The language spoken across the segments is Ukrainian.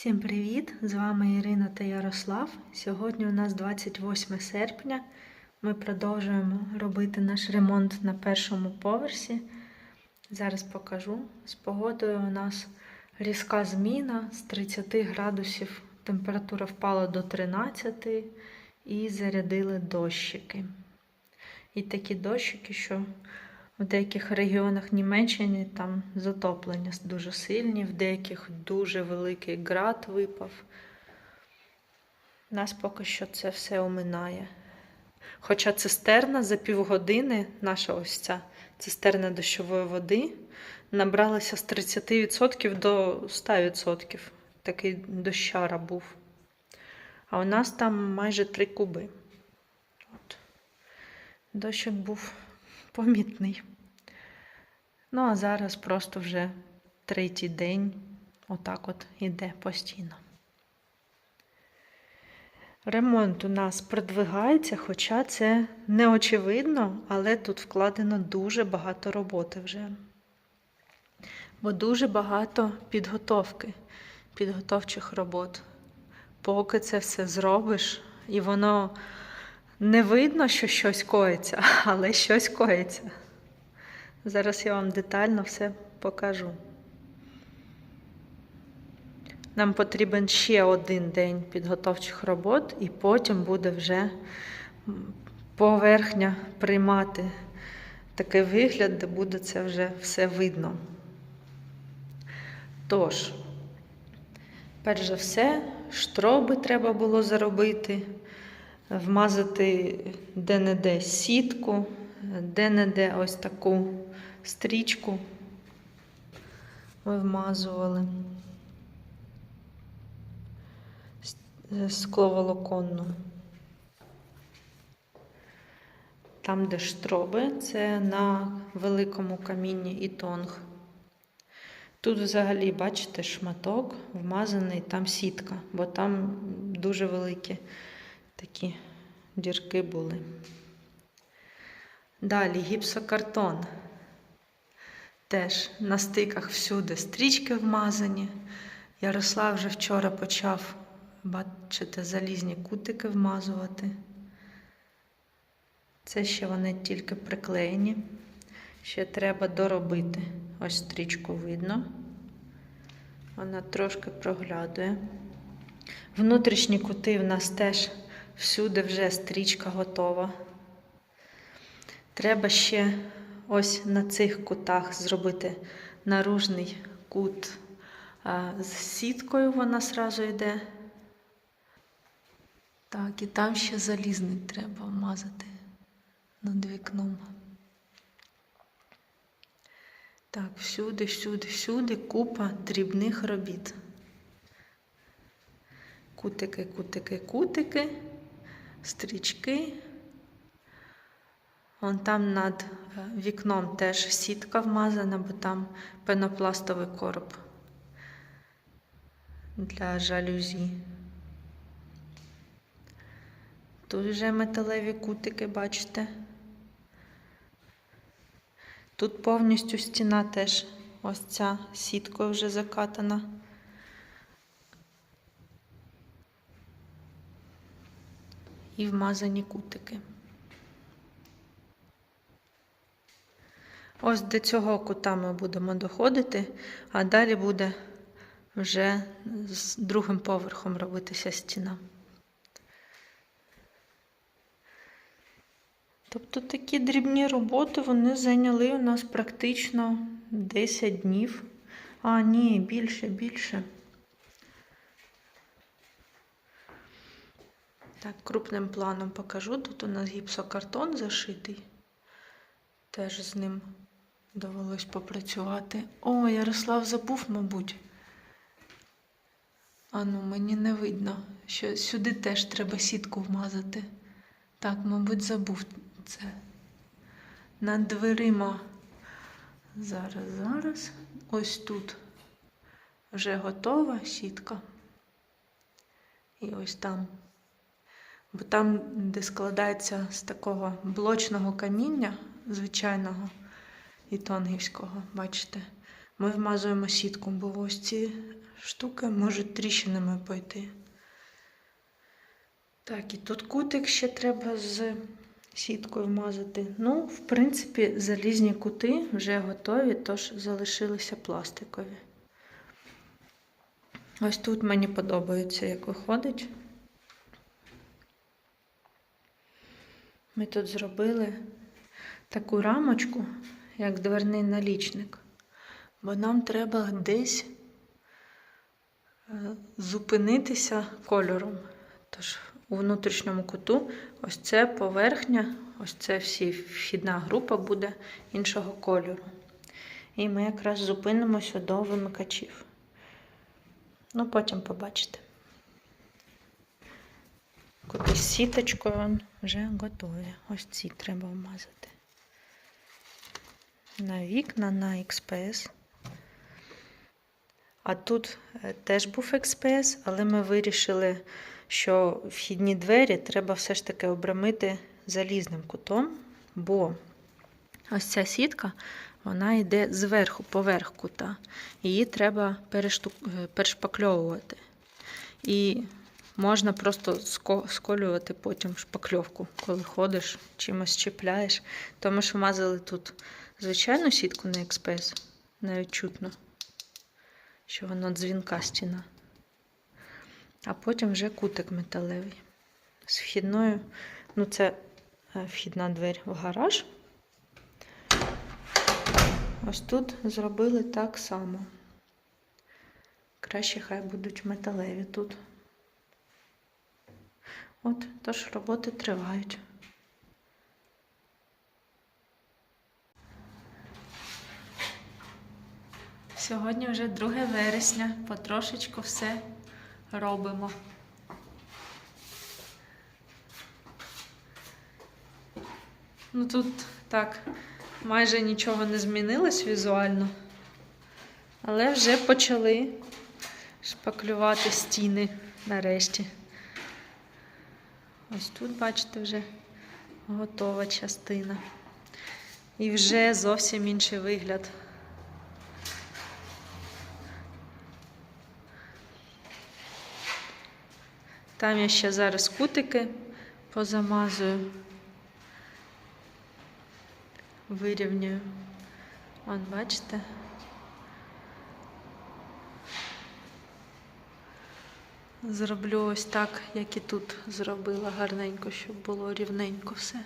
Всім привіт! З вами Ірина та Ярослав. Сьогодні у нас 28 серпня. Ми продовжуємо робити наш ремонт на першому поверсі. Зараз покажу. З погодою у нас різка зміна з 30 градусів. Температура впала до 13 і зарядили дощики. І такі дощики, що в деяких регіонах Німеччини там затоплення дуже сильні, в деяких дуже великий град випав. Нас поки що це все оминає. Хоча цистерна за півгодини, наша ось ця цистерна дощової води, набралася з 30% до 100%. Такий дощара був. А у нас там майже 3 куби. От. Дощик був помітний. Ну, а зараз просто вже третій день отак от іде постійно. Ремонт у нас продвигається, хоча це не очевидно, але тут вкладено дуже багато роботи вже. Бо дуже багато підготовки, підготовчих робот. Поки це все зробиш, і воно не видно, що щось коїться, але щось коїться. Зараз я вам детально все покажу. Нам потрібен ще один день підготовчих робот, і потім буде вже поверхня приймати такий вигляд, де буде це вже все видно. Тож, перш за все, штроби треба було заробити, вмазати де-не-де сітку, де-не-де ось таку стрічку ми вмазували скловолоконну. Там, де штроби, це на великому камінні і тонг. Тут взагалі, бачите, шматок вмазаний, там сітка, бо там дуже великі такі дірки були. Далі гіпсокартон. Теж на стиках всюди стрічки вмазані. Ярослав вже вчора почав, бачите, залізні кутики вмазувати. Це ще вони тільки приклеєні. Ще треба доробити. Ось стрічку видно. Вона трошки проглядує. Внутрішні кути в нас теж всюди вже стрічка готова. Треба ще ось на цих кутах зробити наружний кут з сіткою, вона зразу йде. Так, і там ще залізний треба вмазати над вікном. Так, всюди, всюди, всюди купа дрібних робіт. Кутики, кутики, кутики, стрічки. Вон там над вікном теж сітка вмазана, бо там пенопластовий короб для жалюзі. Тут вже металеві кутики, бачите. Тут повністю стіна теж ось ця сіткою вже закатана. І вмазані кутики. Ось до цього кута ми будемо доходити, а далі буде вже з другим поверхом робитися стіна. Тобто такі дрібні роботи вони зайняли у нас практично 10 днів. А, ні, більше, більше. Так, крупним планом покажу. Тут у нас гіпсокартон зашитий. Теж з ним довелось попрацювати. О, Ярослав забув, мабуть. А ну, мені не видно, що сюди теж треба сітку вмазати. Так, мабуть, забув це. Над дверима. Зараз, зараз. Ось тут вже готова сітка. І ось там. Бо там, де складається з такого блочного каміння, звичайного і тонгівського, бачите, ми вмазуємо сітку, бо ось ці штуки можуть тріщинами пойти. Так, і тут кутик ще треба з сіткою вмазати. Ну, в принципі, залізні кути вже готові, тож залишилися пластикові. Ось тут мені подобається, як виходить. Ми тут зробили таку рамочку, як дверний налічник, бо нам треба десь е, зупинитися кольором. Тож у внутрішньому куту ось це поверхня, ось це всі вхідна група буде іншого кольору. І ми якраз зупинимося до вимикачів. Ну, потім побачите. Куди з сіточкою вже готові. Ось ці треба вмазати. На вікна, на XPS. А тут е, теж був XPS, але ми вирішили, що вхідні двері треба все ж таки обрамити залізним кутом, бо ось ця сітка, вона йде зверху, поверх кута. Її треба е, перешпакльовувати. І можна просто сколювати потім шпакльовку, коли ходиш, чимось чіпляєш. Тому що мазали тут звичайну сітку на експрес, навіть чутно, що воно дзвінка стіна. А потім вже кутик металевий. З вхідною, ну це е, вхідна двері в гараж. Ось тут зробили так само. Краще хай будуть металеві тут. От, тож роботи тривають. Сьогодні вже 2 вересня, потрошечку все робимо. Ну тут так, майже нічого не змінилось візуально, але вже почали шпаклювати стіни нарешті. Ось тут, бачите, вже готова частина. І вже зовсім інший вигляд. Там я ще зараз кутики позамазую, вирівнюю. Вон, бачите? Зроблю ось так, як і тут зробила гарненько, щоб було рівненько все.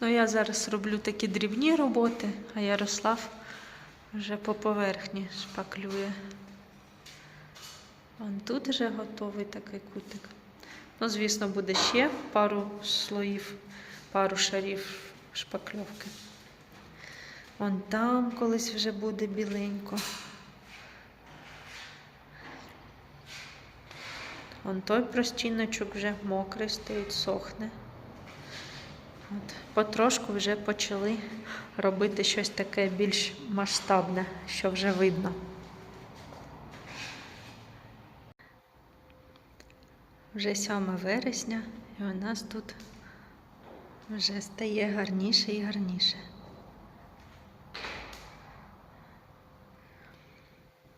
Ну, я зараз роблю такі дрібні роботи, а Ярослав вже по поверхні шпаклює. Вон тут вже готовий такий кутик. Ну, звісно, буде ще пару слоїв, пару шарів шпакльовки. Вон там колись вже буде біленько. Вон той простіночок вже мокрий стоїть, сохне. От, потрошку вже почали робити щось таке більш масштабне, що вже видно. Вже 7 вересня, і у нас тут вже стає гарніше і гарніше.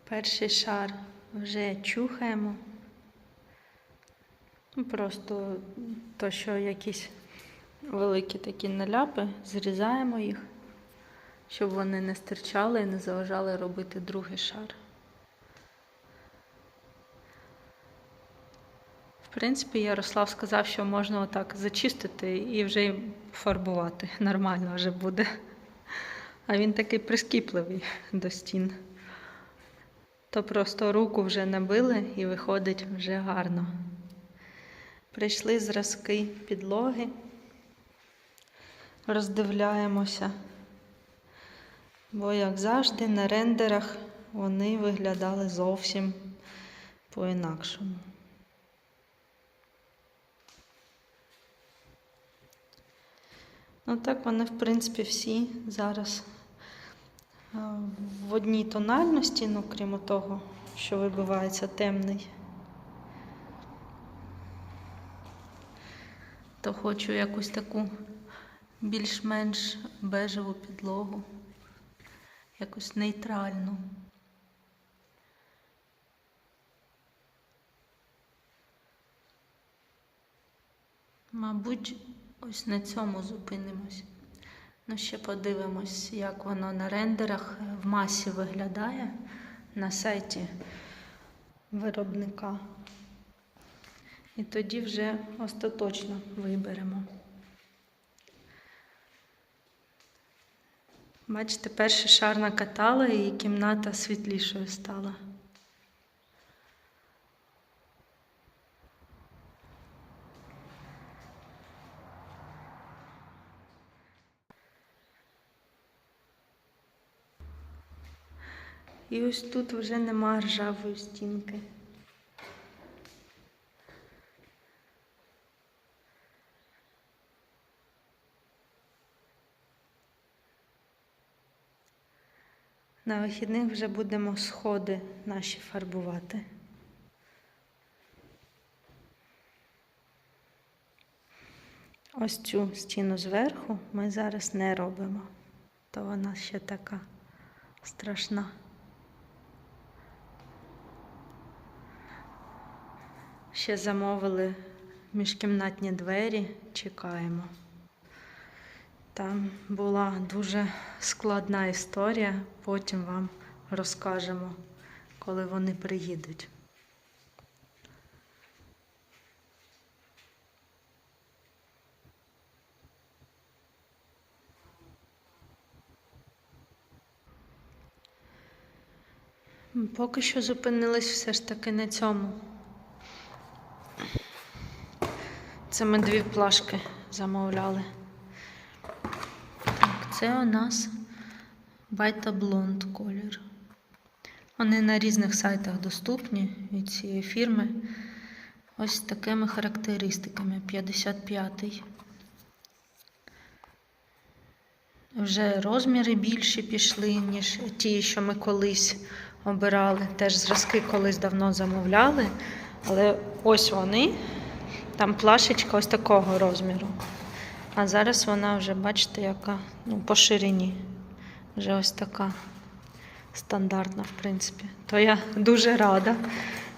Перший шар вже чухаємо. Ну, Просто то, що якісь великі такі наляпи, зрізаємо їх, щоб вони не стирчали і не заважали робити другий шар. В принципі, Ярослав сказав, що можна отак зачистити і вже фарбувати. Нормально вже буде. А він такий прискіпливий до стін. То просто руку вже набили і виходить вже гарно. Прийшли зразки підлоги, роздивляємося, бо, як завжди, на рендерах вони виглядали зовсім по-інакшому. Ну так вони, в принципі, всі зараз е, в одній тональності, ну крім того, що вибивається темний. То хочу якусь таку більш-менш бежеву підлогу. якусь нейтральну. Мабуть, ось на цьому зупинимось. Ну, ще подивимось, як воно на рендерах в масі виглядає на сайті виробника. І тоді вже остаточно виберемо. Бачите, перший шар накатала і кімната світлішою стала. І ось тут вже нема ржавої стінки. На вихідних вже будемо сходи наші фарбувати. Ось цю стіну зверху ми зараз не робимо, то вона ще така страшна. Ще замовили міжкімнатні двері, чекаємо. Там була дуже складна історія, потім вам розкажемо, коли вони приїдуть. Поки що зупинились все ж таки на цьому. Це ми дві плашки замовляли. Так, це у нас Байта Блонд колір. Вони на різних сайтах доступні від цієї фірми. Ось такими характеристиками. 55-й. Вже розміри більші пішли, ніж ті, що ми колись обирали. Теж зразки колись давно замовляли. Але ось вони. Там плашечка ось такого розміру. А зараз вона вже, бачите, яка ну, по ширині. Вже ось така стандартна, в принципі. То я дуже рада,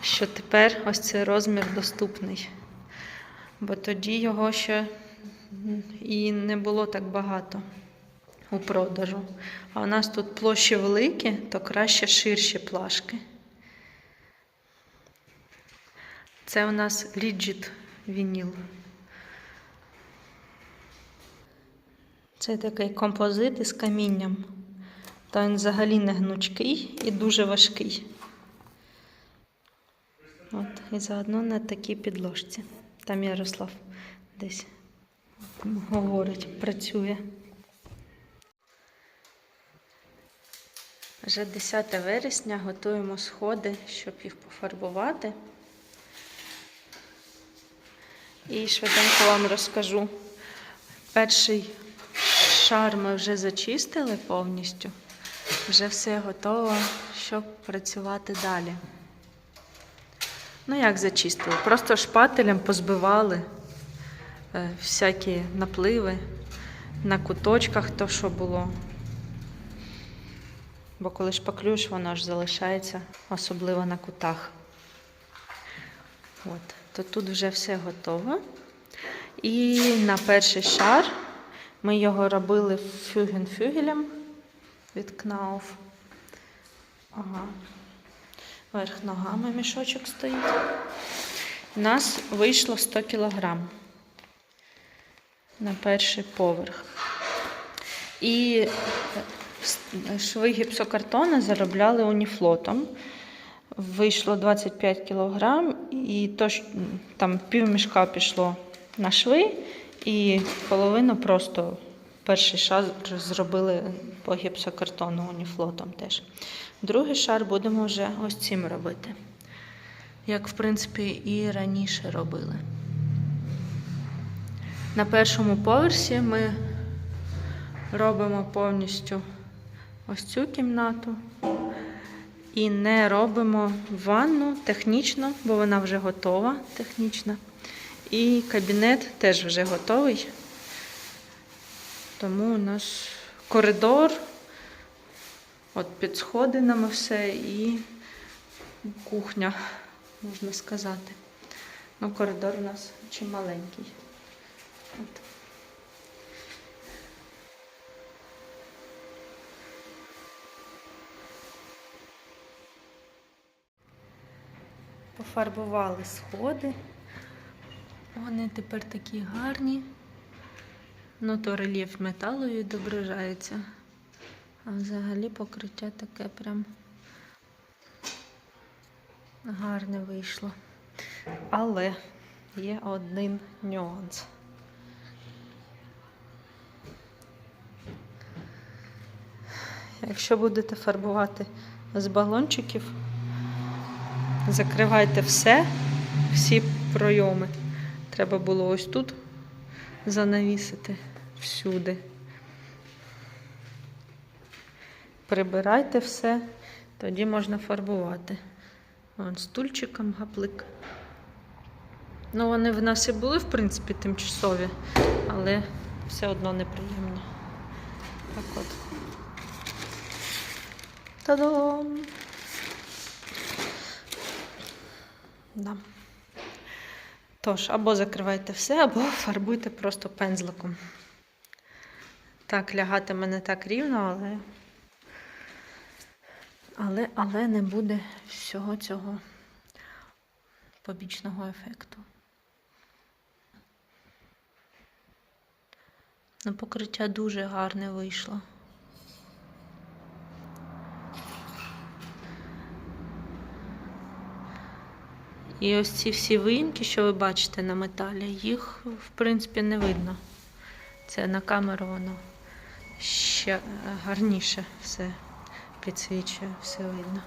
що тепер ось цей розмір доступний. Бо тоді його ще і не було так багато у продажу. А у нас тут площі великі, то краще ширші плашки. Це у нас Legit вініл. Це такий композит із камінням. Та він взагалі не гнучкий і дуже важкий. От, і заодно на такій підложці. Там Ярослав десь говорить, працює. Вже 10 вересня готуємо сходи, щоб їх пофарбувати. І швиденько вам розкажу. Перший шар ми вже зачистили повністю. Вже все готово, щоб працювати далі. Ну, як зачистили? Просто шпателем позбивали е, всякі напливи на куточках, то що було. Бо коли шпаклюєш, воно ж залишається, особливо на кутах. От, то тут вже все готово. І на перший шар ми його робили фюген-фюгелем від Кнауф. Ага. Верх ногами мішочок стоїть. У нас вийшло 100 кг на перший поверх. І шви гіпсокартону заробляли уніфлотом. Вийшло 25 кг, і то, там пів мішка пішло на шви, і половину просто перший шар зробили по гіпсокартону уніфлотом теж. Другий шар будемо вже ось цим робити. Як, в принципі, і раніше робили. На першому поверсі ми робимо повністю ось цю кімнату. І не робимо ванну технічно, бо вона вже готова технічно. І кабінет теж вже готовий. Тому у нас коридор, От під сходинами все і кухня, можна сказати. Ну, коридор у нас чималенький. От. Пофарбували сходи. Вони тепер такі гарні. Ну, то рельєф металу відображається. А взагалі покриття таке прям гарне вийшло. Але є один нюанс. Якщо будете фарбувати з балончиків, закривайте все, всі пройоми. Треба було ось тут занавісити всюди. Прибирайте все, тоді можна фарбувати. Вон стульчиком гаплик. Ну, вони в нас і були, в принципі, тимчасові, але все одно неприємно. Так от. Та-дам! Да. Тож, або закривайте все, або фарбуйте просто пензликом. Так, лягатиме не так рівно, але. Але, але не буде всього цього побічного ефекту. Ну, покриття дуже гарне вийшло. І ось ці всі виїмки, що ви бачите на металі, їх, в принципі, не видно. Це на камеру воно ще гарніше все підсвічує, все видно.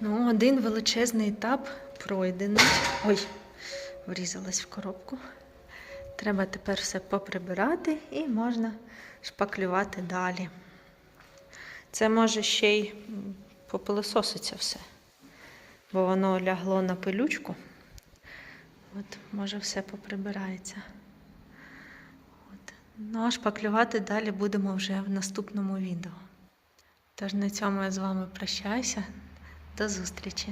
Ну, один величезний етап пройдений. Ой, врізалась в коробку. Треба тепер все поприбирати і можна шпаклювати далі. Це може ще й попилососиться все, бо воно лягло на пилючку. От, може, все поприбирається. От. Ну, а шпаклювати далі будемо вже в наступному відео. Тож на цьому я з вами прощаюся. До зустрічі!